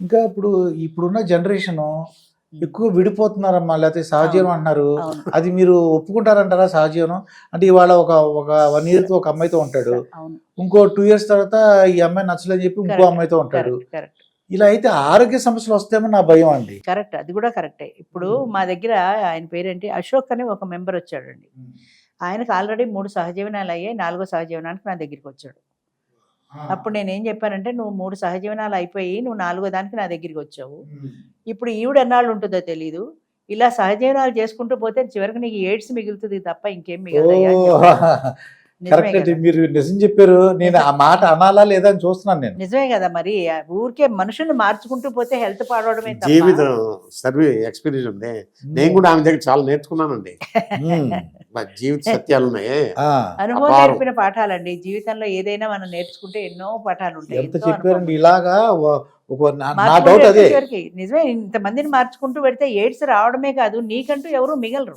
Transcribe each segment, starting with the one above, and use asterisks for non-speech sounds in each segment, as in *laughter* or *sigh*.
ఇంకా ఇప్పుడు ఇప్పుడున్న జనరేషన్ ఎక్కువ విడిపోతున్నారమ్మా లేకపోతే సహజీవనం అంటున్నారు. అది మీరు ఒప్పుకుంటారంటారా సహజీవనం? అంటే ఇవాళ ఒక ఒక వన్ ఇయర్తో ఒక అమ్మాయితో ఉంటాడు. ఇంకో టూ ఇయర్స్ తర్వాత ఈ అమ్మాయి నచ్చలేదని చెప్పి ఇంకో. అమ్మాయితో ఉంటాడు. ఇలా అయితే ఆరోగ్య సమస్యలు వస్తాయేమో నా భయం అండి. కరెక్ట్ అది కూడా కరెక్టే ఇప్పుడు మా దగ్గర ఆయన పేరేంటి? అశోక్ అని ఒక మెంబర్ వచ్చాడండి. ఆయనకు ఆల్రెడీ మూడు సహజీవనాలు అయ్యాయి నాలుగో సహజీవనానికి నా దగ్గరికి వచ్చాడు. అప్పుడు నేను ఏం చెప్పానంటే నువ్వు మూడు సహజీవనాలు అయిపోయి నువ్వు నాలుగో దానికి నా దగ్గరికి వచ్చావు. ఇప్పుడు ఈవిడ ఎన్నాళ్ళు ఉంటుందో తెలీదు. ఇలా సహజీవనాలు చేసుకుంటూ పోతే చివరికి నీకు ఎయిడ్స్ మిగులుతుంది తప్ప ఇంకేం. నిజమే కరెక్ట్. మీరు నిజం చెప్పారు. నేను ఆ మాట అనాలా లేదా అని చూస్తున్నాను నేను. నిజమే కదా మరి. ఊరికే మనుషుల్ని మార్చుకుంటూ పోతే హెల్త్ పాడవడమే తప్ప. జీవితం సర్వే ఎక్స్పీరియన్స్ ఉంది. నేను కూడా ఆమె దగ్గర చాలా నేర్చుకున్నానండి. జీవిత సత్యాలు ఉన్నాయి. అనుభవం. నేర్పిన పాఠాలండి. జీవితంలో ఏదైనా మనం నేర్చుకుంటే ఎన్నో పాఠాలు ఉంటాయి. ఎంత చెప్పారండి. ఇలాగా ఓ- ఒక నా- నా మార్చుకుంటూ డౌట్ అదే. వెళ్తే చివరికి నిజమే ఇంతమందిని మార్చుకుంటూ పెడితే ఎయిడ్స్ రావడమే కాదు నీకంటూ ఎవరు మిగలరు.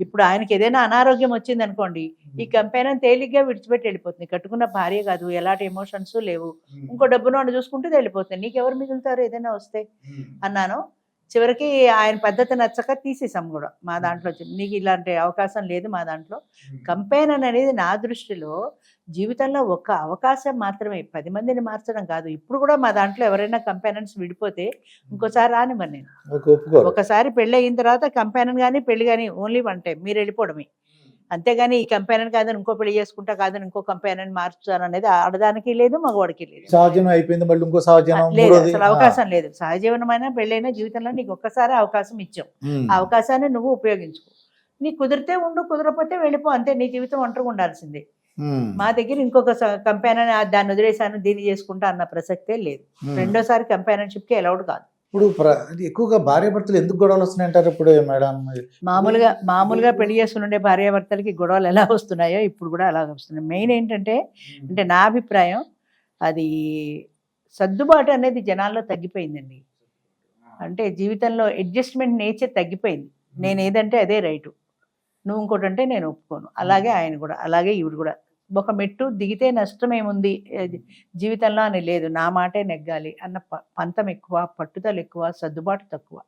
ఇప్పుడు ఆయనకి ఏదైనా అనారోగ్యం వచ్చింది అనుకోండి ఈ కంపెనీ తేలిగ్గా విడిచిపెట్టి వెళ్ళిపోతుంది. కట్టుకున్న భార్య కాదు ఎలాంటి ఎమోషన్స్ లేవు. ఇంకో డబ్బును చూసుకుంటూ వెళ్ళిపోతుంది. నీకెవరు మిగులుతారు? ఏదైనా వస్తే అన్నాను. చివరికి ఆయన పద్ధతి నచ్చక తీసేసాం కూడా మా దాంట్లో. నీకు ఇలాంటి అవకాశం లేదు మా దాంట్లో. కంపెయిన్ అనేది నా దృష్టిలో జీవితంలో ఒక అవకాశం మాత్రమే. పది మందిని మార్చడం కాదు. ఇప్పుడు కూడా మా దాంట్లో ఎవరైనా కంపెనన్స్ విడిపోతే ఇంకోసారి రానివ్వను నేను. ఒకసారి పెళ్ళి అయిన తర్వాత కంపెనన్ కానీ పెళ్ళి కానీ ఓన్లీ వన్ టైం మీరు వెళ్ళిపోవడమే. అంతేగాని ఈ కంపెనన్ కాదని ఇంకో పెళ్ళి చేసుకుంటా కాదని ఇంకో కంపెనన్ మార్చాను అనేది ఆడదానికి లేదు మగవాడికి లేదు. అయిపోయింది మళ్ళీ ఇంకో లేదు అసలు అవకాశం లేదు. సహజీవనమైన పెళ్ళైన జీవితంలో నీకు ఒక్కసారి అవకాశం ఇచ్చాం. ఆ అవకాశాన్ని నువ్వు ఉపయోగించుకో. నీకు కుదిరితే ఉండు కుదరకపోతే వెళ్ళిపో. అంతే నీ జీవితం ఒంటరిగా ఉండాల్సిందే. మా దగ్గర ఇంకొక కంపెనీ దాన్ని వదిలేశాను దీన్ని చేసుకుంటా అన్న ప్రసక్తే లేదు. రెండోసారి కంపెనీషిప్కి అలౌడ్ కాదు. ఇప్పుడు ఎక్కువగా భార్య భర్తలు ఎందుకు గొడవలు వస్తున్నాయి అంటారు ఇప్పుడు మేడం? మామూలుగా మామూలుగా పెళ్ళి చేసుకునే భార్యాభర్తలకి గొడవలు ఎలా వస్తున్నాయో ఇప్పుడు కూడా అలా వస్తున్నాయి. మెయిన్ ఏంటంటే అంటే నా అభిప్రాయం అది సర్దుబాటు అనేది జనాల్లో తగ్గిపోయిందండి. అంటే జీవితంలో అడ్జస్ట్మెంట్ నేచర్ తగ్గిపోయింది. నేను ఏదంటే అదే రైటు. నువ్వు ఇంకోటి అంటే నేను ఒప్పుకోను. అలాగే ఆయన కూడా అలాగే ఈవిడ కూడా. ఒక మెట్టు దిగితే నష్టం ఏముంది? ఏది జీవితంలో అని లేదు. నా మాటే నెగ్గాలి అన్న పంతం ఎక్కువ పట్టుదల ఎక్కువ సర్దుబాటు తక్కువ.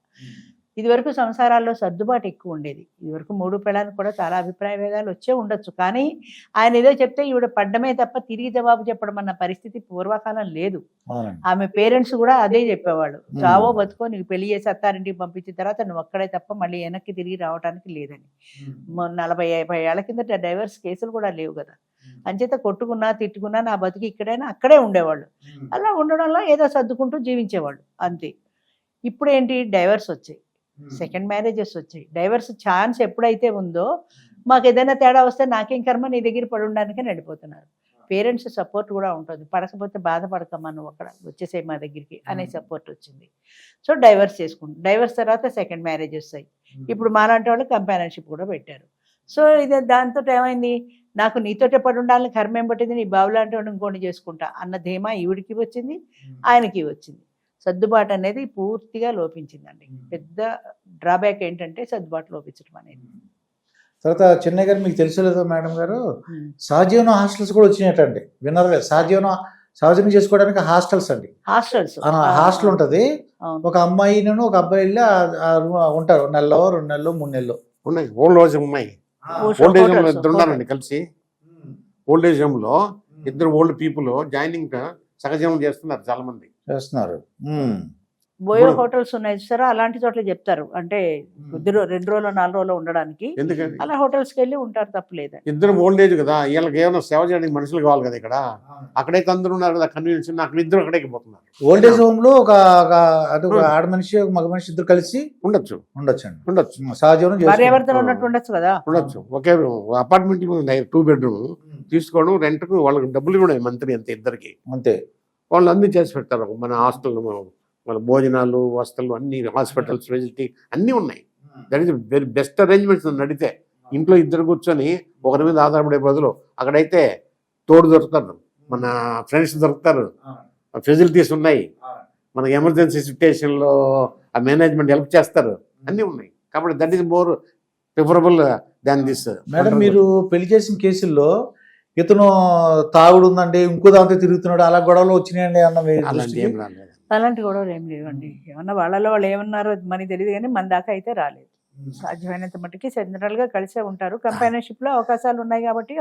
ఇదివరకు సంసారాల్లో సర్దుబాటు ఎక్కువ ఉండేది. ఇదివరకు మూడు పెళ్ళానికి కూడా చాలా అభిప్రాయ భేదాలు వచ్చే ఉండొచ్చు. కానీ ఆయన ఏదో చెప్తే ఈవిడ పడ్డమే తప్ప తిరిగి జవాబు చెప్పడం అన్న పరిస్థితి పూర్వకాలం లేదు. ఆమె పేరెంట్స్ కూడా అదే చెప్పేవాళ్ళు. చావో బతుకో నీకు పెళ్ళి చేసి అత్తారింటికి పంపించిన తర్వాత నువ్వు అక్కడే తప్ప మళ్ళీ వెనక్కి తిరిగి రావడానికి లేదని. నలభై యాభై ఏళ్ళ కిందట డైవర్స్ కేసులు కూడా లేవు కదా. అంచేత కొట్టుకున్నా తిట్టుకున్నా నా బతికి ఇక్కడైనా అక్కడే ఉండేవాళ్ళు. అలా ఉండడంలో ఏదో సర్దుకుంటూ జీవించేవాళ్ళు అంతే. ఇప్పుడు ఏంటి డైవర్స్ వచ్చాయి. సెకండ్ మ్యారేజెస్ వచ్చాయి. డైవర్స్ ఛాన్స్ ఎప్పుడైతే ఉందో మాకు ఏదైనా తేడా వస్తే నాకేం కర్మ? నీ దగ్గర పడి ఉండడానికే నడిపోతున్నారు పేరెంట్స్ సపోర్ట్ కూడా ఉంటుంది. పడకపోతే బాధపడకమ్మా నువ్వు అక్కడ వచ్చేసాయి మా దగ్గరికి అనే సపోర్ట్ వచ్చింది. సో డైవర్స్ చేసుకుంటాం డైవర్స్ తర్వాత సెకండ్ మ్యారేజ్ వస్తాయి ఇప్పుడు మాలాంటి వాళ్ళు కంపానర్షిప్ కూడా పెట్టారు. సో ఇది దాంతో ఏమైంది? నాకు నీతోటే పడి ఉండాలని కర్మ ఏం పట్టింది నీ బావులాంటి వాడు ఇంకోటి చేసుకుంటా. అన్న ధీమా ఈవిడికి వచ్చింది ఆయనకి వచ్చింది. సర్దుబాటు అనేది పూర్తిగా లోపించిందండి. పెద్ద డ్రాబ్యాక్ ఏంటంటే సర్దుబాటు లోపించడం అనేది. తర్వాత చెన్నై గారు మీకు తెలుసలేదో మేడం గారు? సహజీవన హాస్టల్స్ కూడా వచ్చినాయటండి. విన్నారు కదా? సహజీవనం సహజీవనం చేసుకోవడానికి హాస్టల్స్ అండి. హాస్టల్స్. హాస్టల్ ఉంటది. ఒక అమ్మాయిను ఒక అబ్బాయి ఉంటారు. నెలలో రెండు నెలలు మూడు నెలలు. ఉన్నాయి. ఓల్డ్ ఏజ్ అమ్మాయి ఓల్డ్ ఏజ్ హోమ్ ఇద్దరు ఉన్నారండి కలిసి. ఓల్డ్ ఏజ్ హోమ్లో ఇద్దరు ఓల్డ్ పీపుల్ జాయినింగ్ సహజీవనం చేస్తున్నారు చాలా మంది చేస్తున్నారు. ఉమ్. బోయో హోటల్స్ ఉన్నాయి చూసారా? అలాంటి చోట్ల చెప్తారు. అంటే కొద్ది రెండు రోజులు నాలుగు రోజులు ఉండడానికి అలా హోటల్స్కి వెళ్ళి ఉంటారు తప్పలేదండి ఇద్దరు ఓల్డ్ ఏజ్ కదా వీళ్ళకి ఏమైనా సేవ చేయడానికి మనుషులు కావాలి కదా ఇక్కడ? అక్కడైతే అందరూ ఉన్నారు కదా కన్వీనియన్స్ అక్కడ ఇద్దరు అక్కడికి పోతున్నారు. ఓల్డ్ ఏజ్ హోమ్లో ఒక ఒక- అది ఒక ఆడ మనిషి ఒక మగ మనిషి ఇద్దరు కలిసి ఉండొచ్చు. ఉండొచ్చు. సహజీవనం చేసుకుంటారు. భార్యాభర్తలు ఉన్నట్టు ఉండొచ్చు కదా? ఉండొచ్చు. ఒకే అపార్ట్మెంట్ టూ బెడ్రూమ్. తీసుకోవడం రెంట్కు వాళ్ళకి డబ్బులు కూడా మంత్లీ అంతే ఇద్దరికి. అంతే. వాళ్ళు అన్ని చేసి పెడతారు. మన హాస్టల్ మన భోజనాలు వసతులు అన్ని హాస్పిటల్స్ ఫెసిలిటీ అన్నీ ఉన్నాయి. That is very best arrangements నడితే ఇంట్లో ఇద్దరు కూర్చొని ఒకరి మీద ఆధారపడే బదులు అక్కడైతే తోడు దొరుకుతారు. మన ఫ్రెండ్స్ దొరుకుతారు. ఫెసిలిటీస్ ఉన్నాయి. మన ఎమర్జెన్సీ సిచ్యుయేషన్లో ఆ మేనేజ్మెంట్ హెల్ప్ చేస్తారు. అన్నీ ఉన్నాయి. కాబట్టి that is more preferable than this madam మీరు పెళ్ళి చేసిన కేసుల్లో ఇతను తాగుడు ఉందండి ఇంకో దాంతో తిరుగుతున్నాడు అలా గొడవలు వచ్చినాయండి అన్న అలాంటి గొడవలు ఏం లేవండి. ఏమన్నా వాళ్ళలో వాళ్ళు ఏమన్నారో మనకి తెలియదు కానీ మన దాకా అయితే రాలేదు. సాధ్యమైనంత మట్టుకి సెంట్రల్గా కలిసే ఉంటారు. కంపానియన్షిప్లో అవకాశాలు ఉన్నాయి కాబట్టి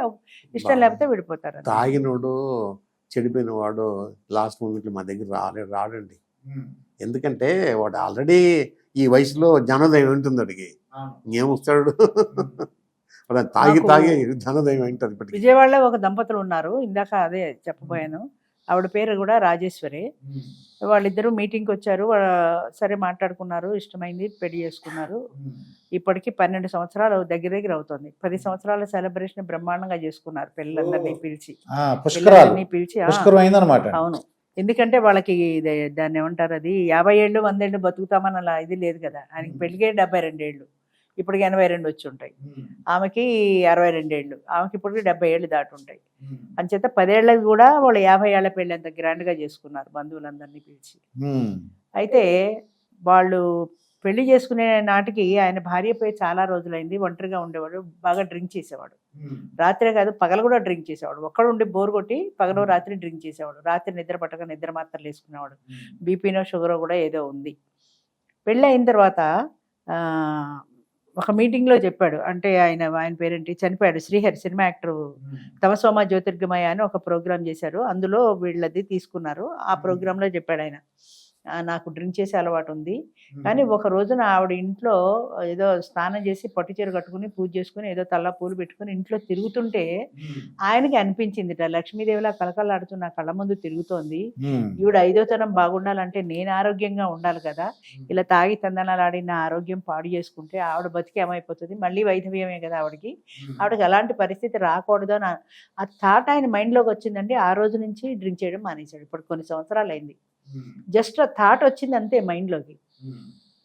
ఇష్టం లేకపోతే విడిపోతారు. తాగినోడు చెడిపోయిన వాడు లాస్ట్ మూమెంట్లో మా దగ్గర రాలే రాడండి. ఎందుకంటే వాడు ఆల్రెడీ ఈ వయసులో జనదయం ఉంటుంది వాడికి. ఇంకేమొస్తాడు తాగి తాగి ఉంటుంది ఇప్పటికి. విజయవాడలో ఒక దంపతులు ఉన్నారు. ఇందాక అదే చెప్పబోయాను. ఆవిడ పేరు కూడా రాజేశ్వరి. వాళ్ళిద్దరూ మీటింగ్కి వచ్చారు. సరే మాట్లాడుకున్నారు. ఇష్టమైంది పెళ్ళి చేసుకున్నారు. ఇప్పటికి పన్నెండు సంవత్సరాలు దగ్గర దగ్గర అవుతుంది. పది సంవత్సరాల సెలబ్రేషన్ బ్రహ్మాండంగా చేసుకున్నారు పిల్లలందరినీ పిలిచి. ఆ, పుష్కరాలు. పిల్లలందరినీ పిలిచి అయిందనమాట అవును. ఎందుకంటే వాళ్ళకి ఇది- దాన్ని ఏమంటారు అది? యాభై ఏళ్ళు వందేళ్ళు బతుకుతామని అలా ఇది లేదు కదా. ఆయనకి పెళ్ళిగే డెబ్బై రెండేళ్ళు. ఇప్పటికి ఎనభై రెండు వచ్చి ఉంటాయి ఆమెకి అరవై రెండేళ్ళు ఆమెకి ఇప్పటికి డెబ్బై ఏళ్ళు దాటి ఉంటాయి. అంచేత పదేళ్ళకి కూడా వాళ్ళు యాభై ఏళ్ళ పెళ్ళి అంత గ్రాండ్గా చేసుకున్నారు బంధువులందరినీ పిలిచి. ఉమ్. అయితే వాళ్ళు పెళ్ళి చేసుకునే నాటికి ఆయన భార్యపై చాలా రోజులైంది. ఒంటరిగా ఉండేవాడు. బాగా డ్రింక్ చేసేవాడు. రాత్రే కాదు పగలు కూడా డ్రింక్ చేసేవాడు. ఒక్కడు ఉండి బోర్ కొట్టి పగలు రాత్రి డ్రింక్ చేసేవాడు. రాత్రి నిద్ర పట్టక నిద్ర మాత్రలు వేసుకునేవాడు. బీపీనో షుగరో కూడా ఏదో ఉంది. పెళ్ళి అయిన తర్వాత ఒక మీటింగ్లో చెప్పాడు. అంటే ఆయన ఆయన పేరేంటి? చనిపోయాడు. Srihari cinema actor. తమసోమ జ్యోతిర్గమయ అని ఒక ప్రోగ్రామ్ చేశారు. అందులో వీళ్ళది తీసుకున్నారు. ఆ ప్రోగ్రాంలో చెప్పాడు ఆయన. "ఆ, నాకు డ్రింక్ చేసే అలవాటు ఉంది. కానీ ఒక రోజున ఆవిడ ఇంట్లో ఏదో స్నానం చేసి పట్టు చీర కట్టుకుని పూజ చేసుకుని ఏదో తల్ల పూలు పెట్టుకుని ఇంట్లో తిరుగుతుంటే ఆయనకి అనిపించిందిట లక్ష్మీదేవిలా కలకలాడుతూ నా కళ్ళ ముందు తిరుగుతోంది. ఈవిడ ఐదోతనం బాగుండాలంటే నేను ఆరోగ్యంగా ఉండాలి కదా. ఇలా తాగి తందనాలాడి నా ఆరోగ్యం పాడు చేసుకుంటే ఆవిడ బతికి ఏమైపోతుంది? మళ్ళీ వైధవ్యమే కదా ఆవిడకి. ఆవిడకి అలాంటి పరిస్థితి రాకూడదు అని ఆ థాట్ ఆయన మైండ్లోకి వచ్చిందండి ఆ రోజు నుంచి డ్రింక్ చేయడం మానేశాడు. ఇప్పుడు కొన్ని సంవత్సరాలు అయింది జస్ట్ ఆ థాట్ వచ్చింది అంతే మైండ్లోకి.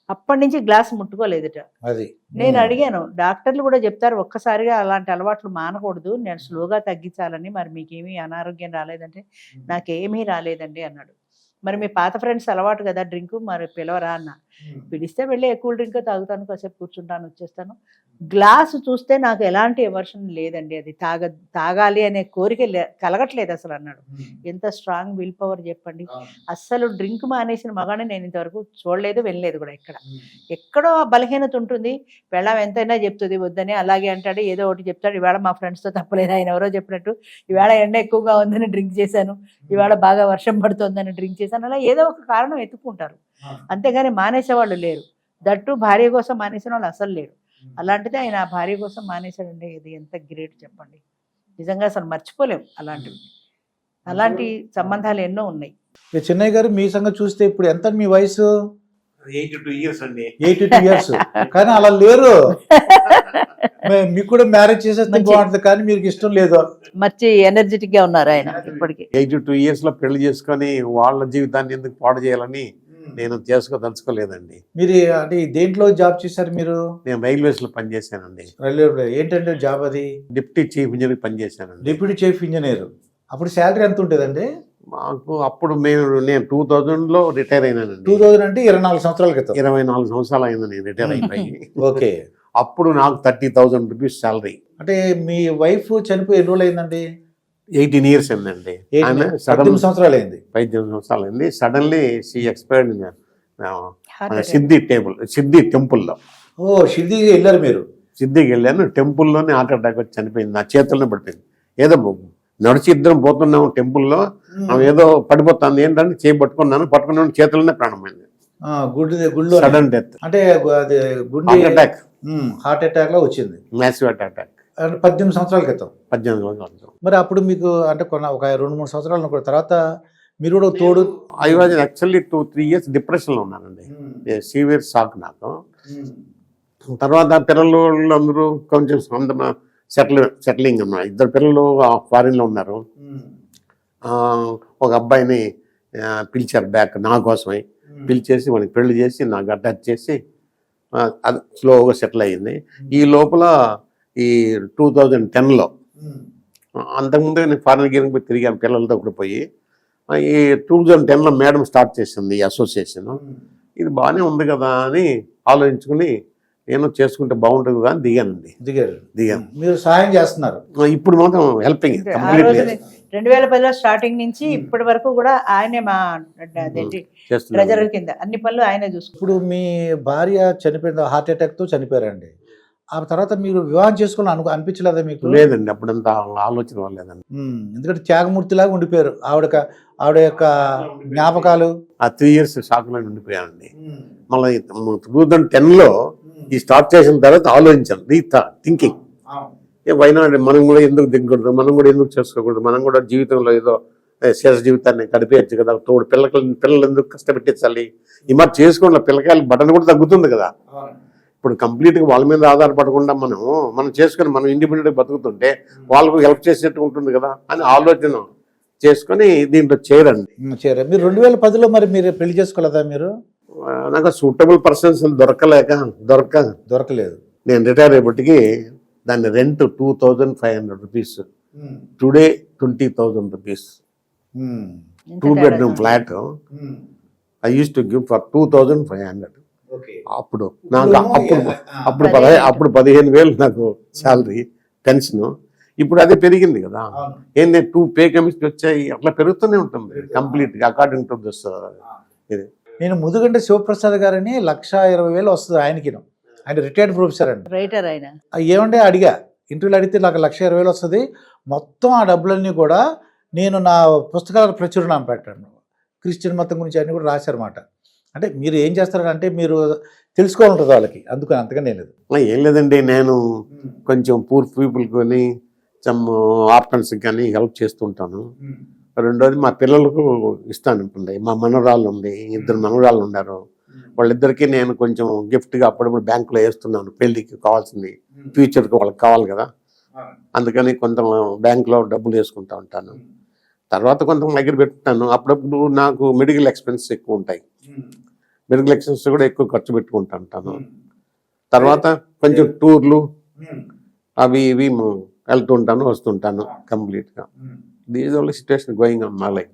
అప్పటి నుంచి గ్లాస్ ముట్టుకోలేదుట. అది. నేను ఉమ్. అడిగాను డాక్టర్లు కూడా చెప్తారు ఒక్కసారిగా అలాంటి అలవాట్లు మానకూడదు నేను స్లోగా తగ్గించాలని మరి మీకేమీ అనారోగ్యం రాలేదంటే నాకేమీ రాలేదండి అన్నాడు. మరి మీ పాత ఫ్రెండ్స్ అలవాటు కదా డ్రింక్ మరి పిలవరా అన్న. పిలిస్తే వెళ్ళి ఎక్కువ డ్రింక్ తాగుతాను కాసేపు కూర్చుంటాను వచ్చేస్తాను. గ్లాసు చూస్తే నాకు ఎలాంటి ఎవర్షన్ లేదండి. అది తాగ తాగాలి అనే కోరిక కలగట్లేదు అసలు అన్నాడు. ఎంత స్ట్రాంగ్ విల్ పవర్ చెప్పండి. అస్సలు డ్రింక్ మానేసిన మగాడిని నేను ఇంతవరకు చూడలేదు వెళ్ళలేదు కూడా ఎక్కడ. ఎక్కడో ఆ బలహీనత ఉంటుంది. వెళ్ళాం ఎంతైనా చెప్తుంది వద్దని అలాగే అంటాడు ఏదో ఒకటి చెప్తాడు. ఇవాళ మా ఫ్రెండ్స్తో తప్పలేదు ఆయన ఎవరో చెప్పినట్టు. ఇవాళ ఎండ ఎక్కువగా ఉందని డ్రింక్ చేశాను. ఇవాళ బాగా వర్షం పడుతోందని డ్రింక్ చేశాను. అలా ఏదో ఒక కారణం ఎత్తుకుంటారు. అంతేగాని మానేసేవాళ్ళు లేరు. దట్టు భార్య కోసం మానేసిన వాళ్ళు అసలు లేరు. అలాంటిది ఆయన ఆ భార్య కోసం మానేశాడండి. ఇది ఎంత గ్రేట్ చెప్పండి. నిజంగా అసలు మర్చిపోలేం అలాంటివి. అలాంటి సంబంధాలు ఎన్నో ఉన్నాయి. చిన్నయ్య గారు మీ సంగతి చూస్తే ఇప్పుడు ఎంత మీ వయసు? ఎయిటీ టూ ఇయర్స్ అండి. ఎయిటీ టూ ఇయర్స్ కానీ అలా లేరు. మే- మీకు కూడా మ్యారేజ్ చేసేస్తే బాగుంటుంది కానీ మీకు ఇష్టం లేదు. మంచి ఎనర్జెటిక్గా ఉన్నారు ఆయన ఇప్పటికి. ఎయిటీ టూ ఇయర్స్లో పెళ్ళి చేసుకొని వాళ్ళ జీవితాన్ని ఎందుకు పాడు చేయాలని నేను చేసుకోదలుచుకోలేదండి మీరు అంటే దేంట్లో జాబ్ చేశారు మీరు? నేను రైల్వేస్లో పనిచేశానండి. రైల్వే ఏంటంటే జాబ్ అది? Deputy chief engineer పనిచేశానండి. Deputy chief engineer. అప్పుడు శాలరీ ఎంత ఉంటుందండి మాకు అప్పుడు మేము నేను టూ థౌజండ్లో రిటైర్ అయినానండి. టూ థౌజండ్ అంటే ఇరవై నాలుగు సంవత్సరాల క్రితం. ఇరవై నాలుగు సంవత్సరాలు అయింది నేను రిటైర్ అయిపోయి. *laughs* ఓకే. అప్పుడు నాకు థర్టీ థౌజండ్ రూపీస్ శాలరీ. అంటే మీ వైఫ్ చనిపోయి ఎన్ని రోజులు అయిందండి? ఎయిటీన్ ఇయర్స్ అయిందండి. ఆమె సడన్ పద్దెనిమిది సంవత్సరాలు అయింది. పద్దెనిమిది సంవత్సరాలు అయింది. Suddenly she expired. Siddhi table Siddhi టెంపుల్లో ఓ షిర్డీ వెళ్ళారు మీరు? సిద్ధికి వెళ్ళాను. టెంపుల్లోనే హార్ట్ అటాక్ వచ్చి చనిపోయింది. నా చేతుల్లోనే పడిపోయింది. ఏదో నడిచి ఇద్దరం పోతున్నాము టెంపుల్లో ఆమె ఏదో పడిపోతుంది. ఏంటంటే చేయి పట్టుకున్నాను. పట్టుకున్న చేతుల్లోనే ప్రాణమైంది ఆ, గుడి గుడిలో సడన్ డెత్ అంటే అది గుండె హార్ట్ అటాక్ హార్ట్ అటాక్లో వచ్చింది. మ్యాసివ్ హార్ట్ అటాక్ అంటే పద్దెనిమిది సంవత్సరాల క్రితం. పద్దెనిమిది సంవత్సరాలు మరి అప్పుడు మీకు అంటే కొన్న ఒక రెండు మూడు సంవత్సరాలు తర్వాత మీరు కూడా తోడు I was actually two three years డిప్రెషన్లో ఉన్నానండి. సీవియర్ షాక్ నాకు. తర్వాత పిల్లలు అందరూ కొంచెం సొంత సెటిల్ సెటిలింగ్ ఉన్నారు ఇద్దరు పిల్లలు ఫారిన్లో ఉన్నారు. ఒక అబ్బాయిని పిలిచారు బ్యాక్ నా కోసమై. పిలిచేసి వాడికి పెళ్ళి చేసి నాకు అటాచ్ చేసి అది స్లోగా సెటిల్ అయ్యింది. ఈ లోపల ఈ టూ థౌజండ్ టెన్లో అంతకుముందు నేను ఫారెన్ గేరింగ్ పోయి తిరిగాను పిల్లలతో కూడా పోయి. ఈ టూ థౌజండ్ టెన్లో మేడం స్టార్ట్ చేసింది ఈ అసోసియేషన్ ఇది బాగానే ఉంది కదా అని ఆలోచించుకుని నేను చేసుకుంటే బాగుంటుంది కదా అని దిగానండి. దిగారు. దిగాను. మీరు సహాయం చేస్తున్నారు. ఇప్పుడు మాత్రం హెల్పింగ్ రెండు వేల పదిలో స్టార్టింగ్ నుంచి ఇప్పటి వరకు కూడా ఆయనే మా ట్రెజరర్ కింద అన్ని పనులు ఆయనే చూసుకుంటారు. ఇప్పుడు మీ భార్య చనిపోయిన హార్ట్ అటాక్తో చనిపోయారండి. ఆ తర్వాత మీరు వివాహం చేసుకోవాలని అను అనిపించలేదా మీకు? లేదండి అప్పుడంతా ఆలోచన లేదండి ఎందుకంటే త్యాగమూర్తిలాగా ఉండిపోయారు. ఆవిడ ఆవిడ యొక్క జ్ఞాపకాలు. ఆ త్రీ ఇయర్స్ షాక్లో ఉండిపోయానండి. మళ్ళీ టూ థౌజండ్ టెన్లో ఈ స్టార్ట్ చేసిన తర్వాత ఆలోచించాను. రీ థింకింగ్. ఏ వైనాడు మనం కూడా ఎందుకు దిగకూడదు? మనం కూడా ఎందుకు చేసుకోకూడదు? మనం కూడా జీవితంలో ఏదో శేష జీవితాన్ని గడిపేయచ్చు కదా. తోడు పిల్లకి పిల్లలు ఎందుకు కష్టపెట్టించాలి ఈ మరి చేసుకోండి పిల్లకాయలు బటన్ కూడా తగ్గుతుంది కదా. ఇప్పుడు కంప్లీట్గా వాళ్ళ మీద ఆధారపడకుండా మనం మనం చేసుకొని మనం ఇండిపెండెంట్గా బతుకుతుంటే వాళ్ళకు హెల్ప్ చేసేట్టు ఉంటుంది కదా అని ఆలోచన చేసుకొని దీంట్లో చేరండి. ఉమ్, చేరా మీరు రెండు వేల పదిలో మరి మీరు పెళ్ళి చేసుకోలేదా మీరు? నాకు సూటబుల్ పర్సన్స్ దొరకలేక దొరక. దొరకలేదు. నేను రిటైర్ అయ్యేపటికి దాని rent two thousand five hundred rupees today twenty thousand rupees two bedroom. Flat I use to give for two thousand five hundred. అప్పుడు నాకు అప్పుడు అప్పుడు పదహై అప్పుడు పదిహేను వేలు నాకు శాలరీ పెన్షన్ ఇప్పుడు అదే పెరిగింది కదా. ఏంటంటే టూ పే కమిషన్ వచ్చాయి అట్లా పెరుగుతూనే ఉంటుంది. కంప్లీట్గా అకార్డింగ్ టు దిస్ ఇది. నేను ముదుగంటి శివప్రసాద్ గారని లక్ష ఇరవై వేలు వస్తుంది ఆయనకి ఆయన రిటైర్డ్ ప్రొఫెసర్ అండి. రైటర్ ఆయన. ఏమంటే అడిగా ఇంటర్వ్యూలో అడిగితే నాకు లక్ష ఇరవై వేలు వస్తుంది. మొత్తం ఆ డబ్బులన్నీ కూడా నేను నా పుస్తకాల ప్రచురణ పెట్టాను. క్రిస్టియన్ మతం గురించి అన్ని కూడా రాశారన్నమాట. అంటే మీరు ఏం చేస్తారంటే మీరు తెలుసుకోవాలంటుంది వాళ్ళకి. అందుకని అంతగా నేను ఏం లేదండి. నేను కొంచెం పూర్ పీపుల్ కొని సమ్ ఆర్ఫన్స్ కానీ హెల్ప్ చేస్తుంటాను. రెండోది మా పిల్లలకు ఇస్తాను ఇప్పుడు. మా మనవరాళ్ళు ఉంది ఇద్దరు మనవరాళ్ళు ఉన్నారు వాళ్ళిద్దరికీ నేను కొంచెం గిఫ్ట్గా అప్పుడప్పుడు బ్యాంకులో వేస్తున్నాను. పెళ్ళికి కావాల్సింది. ఫ్యూచర్కి వాళ్ళకి కావాలి కదా. అందుకని కొంత బ్యాంకులో డబ్బులు వేసుకుంటా ఉంటాను. తర్వాత కొంత దగ్గర పెట్టుకుంటాను. అప్పుడప్పుడు నాకు మెడికల్ ఎక్స్పెన్స్ ఎక్కువ ఉంటాయి. మెడికల్ ఎక్స్పెన్స్ కూడా ఎక్కువ ఖర్చు పెట్టుకుంటా ఉంటాను తర్వాత కొంచెం టూర్లు అవి ఇవి వెళ్తుంటాను వస్తుంటాను కంప్లీట్గా. These only situation going on my life